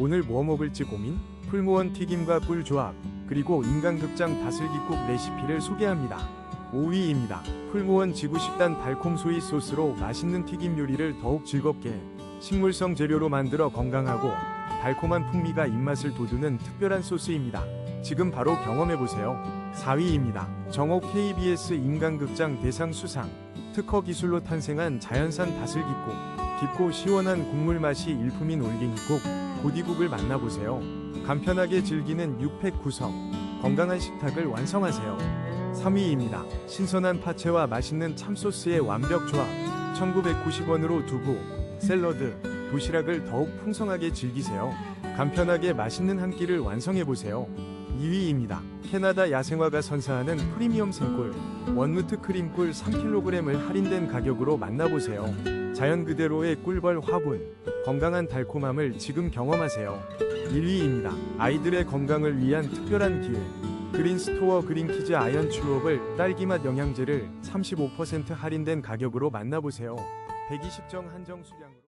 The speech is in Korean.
오늘 뭐 먹을지 고민? 풀무원 튀김과 꿀 조합, 그리고 인간극장 다슬기국 레시피를 소개합니다. 5위입니다. 풀무원 지구식단 달콤 소이 소스로 맛있는 튀김 요리를 더욱 즐겁게 식물성 재료로 만들어 건강하고 달콤한 풍미가 입맛을 돋우는 특별한 소스입니다. 지금 바로 경험해보세요. 4위입니다. 정옥 KBS 인간극장 대상 수상 특허 기술로 탄생한 자연산 다슬기국 깊고 시원한 국물 맛이 일품인 올갱이국 고디국을 만나보세요. 간편하게 즐기는 6팩 구성 건강한 식탁을 완성하세요. 3위입니다. 신선한 파채와 맛있는 참소스의 완벽 조합 1990원으로 두부, 샐러드, 도시락을 더욱 풍성하게 즐기세요. 간편하게 맛있는 한 끼를 완성해 보세요. 2위입니다. 캐나다 야생화가 선사하는 프리미엄 생꿀 원루트 크림꿀 3kg을 할인된 가격으로 만나보세요. 자연 그대로의 꿀벌 화분 건강한 달콤함을 지금 경험하세요. 1위입니다. 아이들의 건강을 위한 특별한 기회 그린스토어 그린키즈 아연 츄업을 딸기맛 영양제를 35% 할인된 가격으로 만나보세요. 120정 한정 수량으로